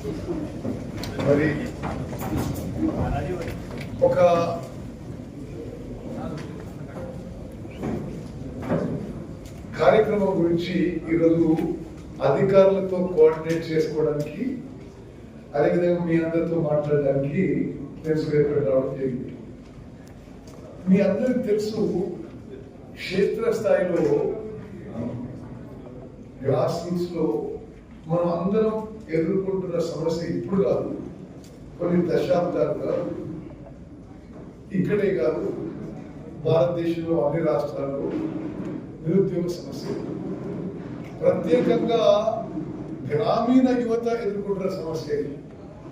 మరి ఒక కార్యక్రమం గురించి ఈరోజు అధికారులతో కోఆర్డినేట్ చేసుకోవడానికి అదేవిధంగా మీ అందరితో మాట్లాడడానికి నేను సూర్యాపేట రావడం జరిగింది మీ అందరికి తెలుసు క్షేత్రస్థాయిలో గ్రాస్ రూట్స్లో మనం అందరం ఎదుర్కొంటున్న సమస్య ఇప్పుడు కాదు కొన్ని దశాబ్దాలు కాదు. ఇక్కడే కాదు భారతదేశంలో అన్ని రాష్ట్రాల్లో నిరుద్యోగ సమస్య. ప్రత్యేకంగా గ్రామీణ యువత ఎదుర్కొంటున్న సమస్య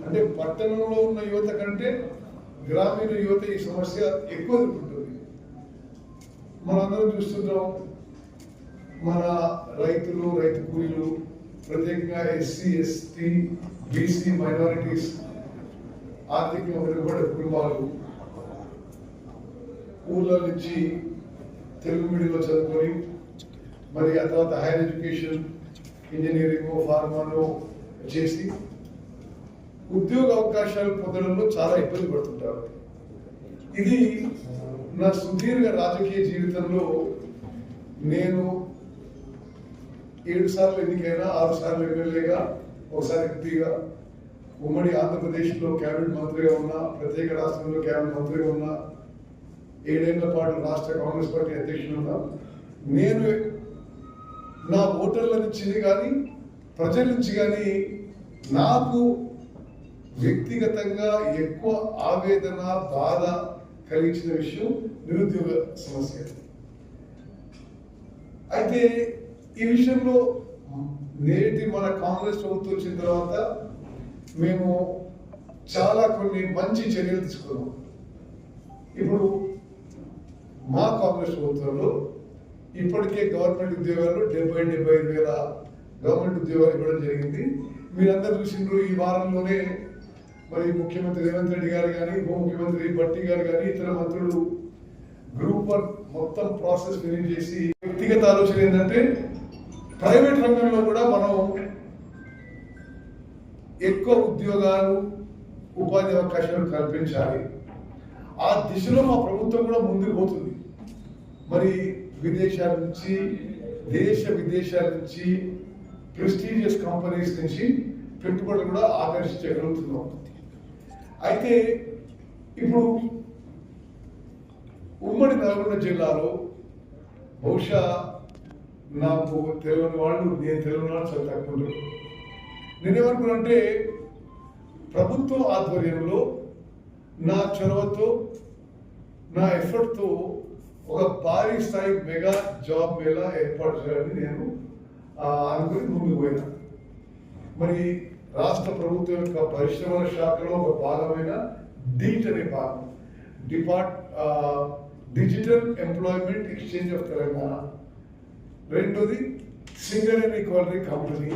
అంటే పట్టణంలో ఉన్న యువత కంటే గ్రామీణ యువత ఈ సమస్య ఎక్కువ ఎదుర్కొంటుంది. మనందరం చూస్తున్నాం మన రైతులు రైతు కూలీలు ప్రత్యేకంగా ఎస్సీ ఎస్టీ బీసీ మైనారిటీస్ ఆర్థికంగా వెనుకబడే కుటుంబాలు ఊళ్ళ నుంచి తెలుగు మీడియంలో చదువుకొని మరి ఆ తర్వాత హైయర్ ఎడ్యుకేషన్ ఇంజనీరింగ్ ఫార్మాను చేసి ఉద్యోగ అవకాశాలు పొందడంలో చాలా ఇబ్బంది పడుతుంటారు. ఇది నా సుదీర్ఘ రాజకీయ జీవితంలో నేను ఏడు సార్లు ఎన్నికైనా ఆరు సార్లు ఎమ్మెల్యేగా ఒకసారి ఎంపీగా. ఉమ్మడి ఆంధ్రప్రదేశ్లో క్యాబినెట్ మంత్రిగా ఉన్నా ప్రత్యేక రాష్ట్రంలో క్యాబినెట్ మంత్రిగా ఉన్నా ఏడేళ్ళ పాటు రాష్ట్ర కాంగ్రెస్ పార్టీ అధ్యక్షుడు నేను నా ఓటర్ల నుంచి కానీ ప్రజల నుంచి కానీ నాకు వ్యక్తిగతంగా ఎక్కువ ఆవేదన బాధ కలిగించిన విషయం నిరుద్యోగ సమస్య. అయితే ఈ విషయంలో నేటి మన కాంగ్రెస్ ప్రభుత్వం వచ్చిన తర్వాత మేము చాలా కొన్ని మంచి చర్యలు తీసుకున్నాం. ఇప్పుడు మా కాంగ్రెస్ ప్రభుత్వంలో ఇప్పటికే గవర్నమెంట్ ఉద్యోగాలు డెబ్బై డెబ్బై ఐదు వేల గవర్నమెంట్ ఉద్యోగాలు ఇవ్వడం జరిగింది. మీరందరూ చూసిండ్రు ఈ వారంలోనే మరి ముఖ్యమంత్రి రేవంత్ రెడ్డి గారు కానీ ఉప ముఖ్యమంత్రి భట్టి గారు కానీ ఇతర మంత్రులు గ్రూప్ వర్క్ మొత్తం ప్రాసెస్ ఫినిష్ చేసి వ్యక్తిగత ఆలోచన ఏంటంటే ప్రైవేట్ రంగంలో కూడా మనం ఎక్కువ ఉద్యోగాలు ఉపాధి అవకాశాలు కల్పించాలి. ఆ దిశలో మా ప్రభుత్వం కూడా ముందుకు పోతుంది. మరి విదేశాల నుంచి దేశ విదేశాల నుంచి ప్రెస్టీజియస్ కంపెనీస్ నుంచి పెట్టుబడులు కూడా ఆకర్షించగలుగుతున్నాం. అయితే ఇప్పుడు ఉమ్మడి నల్గొండ జిల్లాలో బహుశా నాకు తెలియని వాళ్ళు నేను తెలియని వాళ్ళు చాలా తక్కువ ఉంటారు. నేనేమనుకున్నానంటే ప్రభుత్వ ఆధ్వర్యంలో నా చొరవతో నా ఎఫర్ట్తో ఒక భారీ స్థాయి మెగా జాబ్ మేళా ఏర్పాటు చేయాలని నేను ఆ, అనుకుని ముందుకు పోయినా. మరి రాష్ట్ర ప్రభుత్వం యొక్క పరిశ్రమల శాఖలో ఒక భాగమైన డీట్ అనే భాగం. Depart digital employment exchange of Telangana. రెండోది సింగర్ అండ్ ఈక్వాలిటీ కంపెనీ.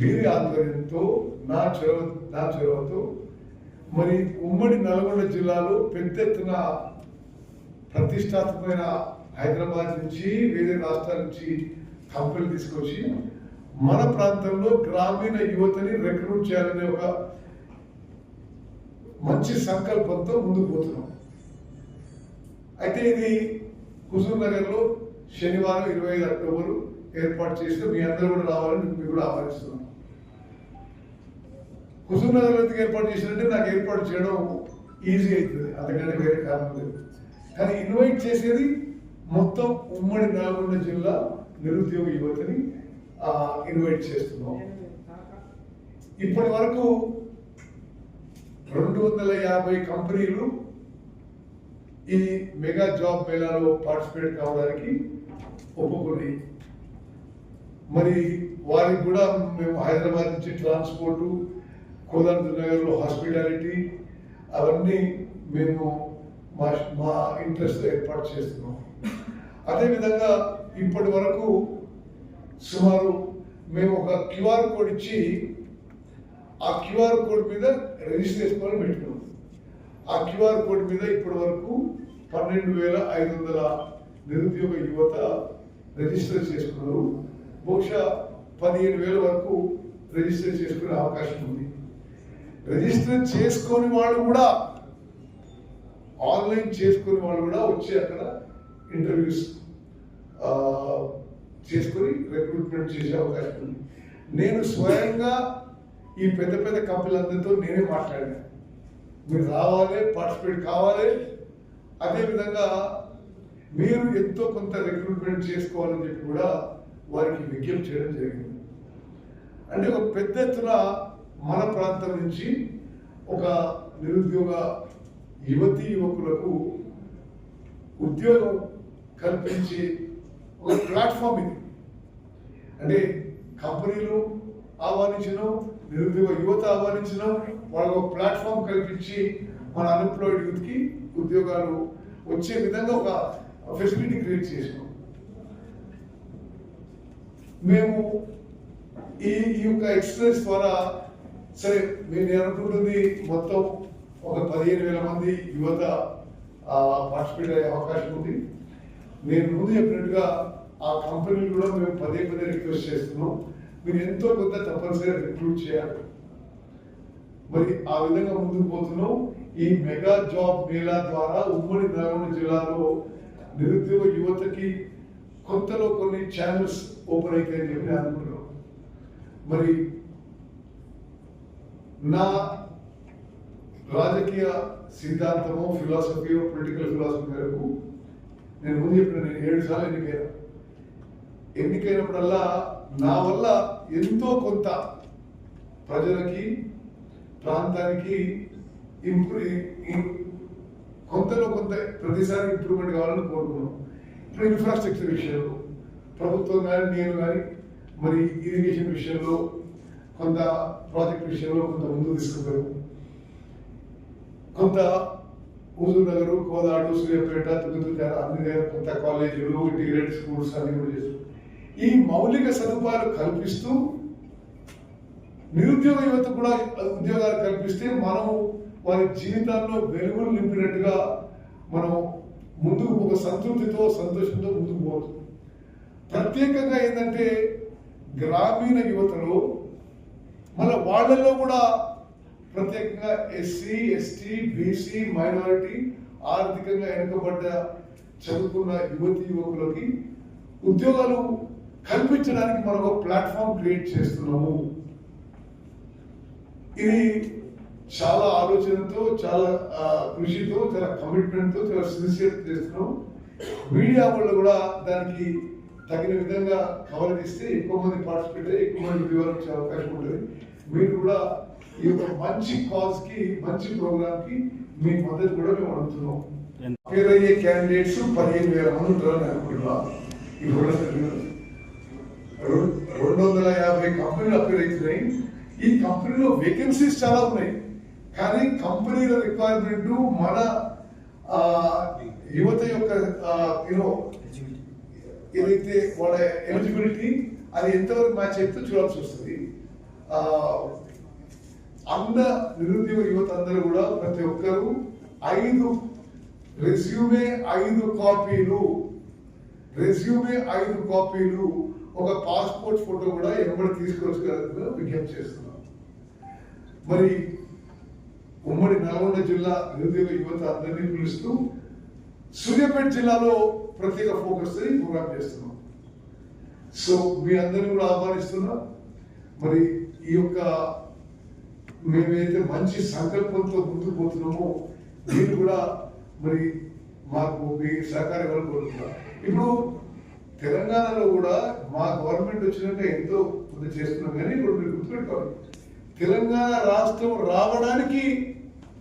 వీరి ఆధ్వర్యంతో నా చొరవ నా చొరవతో మరి ఉమ్మడి నల్గొండ జిల్లాలో పెద్ద ఎత్తున ప్రతిష్టాత్మకమైన హైదరాబాద్ నుంచి వేరే రాష్ట్రాల నుంచి కంపెనీలు తీసుకొచ్చి మన ప్రాంతంలో గ్రామీణ యువతని రిక్రూట్ చేయాలనే ఒక మంచి సంకల్పంతో ముందుకు పోతున్నాం. అయితే ఇది హుజూర్ నగర్లో శనివారం ఇరవై ఐదు అక్టోబర్ ఏర్పాటు చేస్తే మీ అందరూ కూడా రావాలని మీకు కూడా ఆహ్వానిస్తున్నాను. హుజూర్ నగర్ ఎందుకు ఏర్పాటు చేసినట్టే నాకు ఏర్పాటు చేయడం ఈజీ అవుతుంది. అంతకంటే వేరే కారణం లేదు. కానీ ఇన్వైట్ చేసేది మొత్తం ఉమ్మడి నల్గొండ జిల్లా నిరుద్యోగ యువతని ఇన్వైట్ చేస్తున్నాం. ఇప్పటి వరకు రెండు వందల యాభై కంపెనీలు ఈ మెగా జాబ్ మేళాలో పార్టిసిపేట్ కావడానికి ఒప్పుకొని. మరి వారికి కూడా మేము హైదరాబాద్ నుంచి ట్రాన్స్పోర్టు కోదండ నగర్లో హాస్పిటాలిటీ అవన్నీ మేము మా మా ఇంట్రెస్ట్ ఏర్పాటు చేస్తున్నాం. అదేవిధంగా ఇప్పటి వరకు సుమారు మేము ఒక క్యూఆర్ కోడ్ ఇచ్చి ఆ క్యూఆర్ కోడ్ మీద రిజిస్టర్ చేసుకోవాలని పెట్టుకున్నాం. ఆ క్యూఆర్ కోడ్ మీద ఇప్పటి వరకు పన్నెండు వేల ఐదు వందల నిరుద్యోగ యువత రిజిస్టర్ చేసుకున్నారు. బహుశా పదిహేను వేల వరకు రిజిస్టర్ చేసుకునే అవకాశం ఉంది. రిజిస్టర్ చేసుకొని వాళ్ళు కూడా ఆన్లైన్ చేసుకుని వాళ్ళు కూడా వచ్చి అక్కడ ఇంటర్వ్యూస్ చేసుకొని రిక్రూట్మెంట్ చేసే అవకాశం ఉంది. నేను స్వయంగా ఈ పెద్ద పెద్ద కంపెనీలందరితో నేనే మాట్లాడాను. మీరు రావాలి పార్టిసిపేట్ కావాలి. అదేవిధంగా మీరు ఎంతో కొంత రిక్రూట్మెంట్ చేసుకోవాలని చెప్పి కూడా వారికి విజ్ఞప్తి చేయడం జరిగింది. అంటే ఒక పెద్ద ఎత్తున మన ప్రాంతం నుంచి ఒక నిరుద్యోగ యువతి యువకులకు ఉద్యోగం కల్పించి ఒక ప్లాట్ఫామ్ ఇది. అంటే కంపెనీలు ఆహ్వానించడం నిరుద్యోగ యువత ఆహ్వానించడం వాళ్ళకు ఒక ప్లాట్ఫామ్ కల్పించి మన అన్ఎంప్లాయిడ్ యూత్కి ఉద్యోగాలు వచ్చే విధంగా ఒక ఫెసిలిటీ క్రియేట్ చేసినాం. మేము ఈ ఈ యొక్క ఎక్స్ప్రెస్ ద్వారా సరే నేను అనుకుంటుంది మొత్తం ఒక పదిహేను వేల మంది యువత పార్టిసిపేట్ అయ్యే అవకాశం ఉంది. నేను ముందు చెప్పినట్టుగా ఆ కంపెనీలు కూడా మేము పదే పదే రిక్వెస్ట్ చేస్తున్నాం. మీరు ఎంతో కొంత తప్పనిసరిగా రిక్రూట్ చేయాలి. మరి ఆ విధంగా ముందుకు పోతున్నాం. ఈ మెగా జాబ్ మేళా ద్వారా ఉమ్మడి నల్గొండ జిల్లాలో నిరుద్యోగ యువతకి కొత్తలో కొన్ని ఛానల్స్ ఓపెన్ అవుతాయని చెప్పి అనుకుంటున్నాం మరి నా రాజకీయ సిద్ధాంతమో ఫిలాసఫీ పొలిటికల్ ఫిలాసఫీ మేరకు నేను ముందు చెప్పిన నేను ఏడు సార్లు ఎన్నికైనా. ఎన్నికైనప్పుడల్లా నా వల్ల ఎంతో కొంత ప్రజలకి ప్రాంతానికి ఇంప్రూవ్ కొంతలో కొంత ప్రతిసారి ఇంప్రూవ్మెంట్ కావాలని కోరుకున్నాం. ఇప్పుడు ఇన్ఫ్రాస్ట్రక్చర్ విషయంలో ప్రభుత్వం కానీ నేను కానీ మరి ఇరిగేషన్ విషయంలో కొంత ప్రాజెక్ట్ విషయంలో కొంత ముందు తీసుకుపోయాము కొంత హుజూర్ నగర్ కోదాడు సూర్యాపేట తుగుతుల అన్ని దగ్గర కొంత కాలేజీలు ఇంటిగ్రేటెడ్ స్కూల్స్ అన్ని కూడా చేస్తాం ఈ మౌలిక సదుపాయాలు కల్పిస్తూ నిరుద్యోగ యువత కూడా ఉద్యోగాలు కల్పిస్తే మనం వారి జీవితాల్లో వెలుగులు నింపినట్టుగా మనం ముందుకు ఒక సంతృప్తితో సంతోషంతో ముందుకు పోతుంది ప్రత్యేకంగా ఏంటంటే గ్రామీణ యువతలో మన వాళ్ళల్లో కూడా ప్రత్యేకంగా ఎస్సీ ఎస్టీ బీసీ మైనారిటీ ఆర్థికంగా వెనుకబడ్డ చదువుకున్న యువతి యువకులకి ఉద్యోగాలు కల్పించడానికి మనం ఒక ప్లాట్ఫామ్ క్రియేట్ చేస్తున్నాము. ఇది చాలా ఆలోచనతో చాలా కృషితో చాలా కమిట్మెంట్తో చాలా సిన్సియర్ చేస్తున్నాం. మీడియా వాళ్ళు కూడా దానికి తగిన విధంగా కవర్ చేస్తే ఎక్కువ మంది పార్టిసిపేట్ అయ్యి ఎక్కువ మంది వివరించే అవకాశం ఉంటుంది. మీరు కూడా ఈ యొక్క మంచి కాజ్కి మంచి ప్రోగ్రామ్కి మీ మద్దతు కూడా మేము అడుగుతున్నాం. అయ్యే క్యాండిడేట్స్ పదిహేను వేల మంది ఉంటారని అనుకుంటున్నా. ఈ రెండు రెండు- వందల యాభై కంపెనీలు అప్పీర్ అవుతున్నాయి. ఈ కంపెనీలో వేకెన్సీస్ చాలా ఉన్నాయి. కానీ కంపెనీల రిక్వైర్మెంట్ మన యువత యొక్క యూనో ఏదైతే వాళ్ళ ఎలిజిబిలిటీ అది ఎంతవరకు మ్యాచ్ అయితే చూడాల్సి వస్తుంది. అంద నిరుద్యోగ యువత అందరూ కూడా ప్రతి ఒక్కరు ఐదు రెజ్యూమే ఐదు కాపీలు రెజ్యూమే ఐదు కాపీలు ఒక పాస్పోర్ట్ ఫోటో కూడా ఎవరు తీసుకోవచ్చు విజ్ఞప్తి చేస్తున్నాం. మరి ఉమ్మడి నల్గొండ జిల్లా నిరుద్యోగ యువత అందరినీ పిలుస్తూ సూర్యాపేట జిల్లాలో ప్రత్యేక ఫోకస్ ప్రోగ్రామ్ చేస్తున్నాం. సో మీ అందరినీ కూడా ఆహ్వానిస్తున్నా. మరి ఈ యొక్క మేమైతే మంచి సంకల్పంతో ముందుకు పోతున్నామో దీన్ని కూడా మరి మాకు మీ సహకారం ఇవ్వాలని ఇప్పుడు తెలంగాణలో కూడా మా గవర్నమెంట్ వచ్చినట్టే ఎంతో కొంత చేస్తున్నాం. కానీ ఇప్పుడు మీరు గుర్తుపెట్టుకోవాలి. తెలంగాణ రాష్ట్రం రావడానికి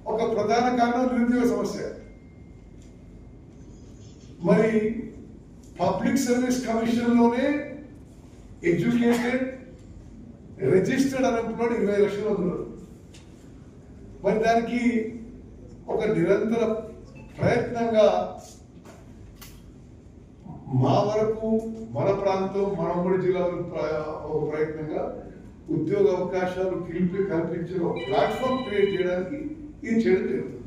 ఒక ప్రధాన కారణం నిరుద్యోగ సమస్య. మరి పబ్లిక్ సర్వీస్ కమిషన్లోనే ఎడ్యుకేటెడ్ రిజిస్టర్డ్ అన్ఎంప్లాయిడ్ ఇరవై లక్షలు ఉన్నారు మరి దానికి ఒక నిరంతర ప్రయత్నంగా మా వరకు మన ప్రాంతం మన ఉమ్మడి జిల్లాలో ఒక ప్రయత్నంగా ఉద్యోగ అవకాశాలు కలిపి కల్పించే ఒక ప్లాట్ఫామ్ క్రియేట్ చేయడానికి ఇది చేయడం జరుగుతుంది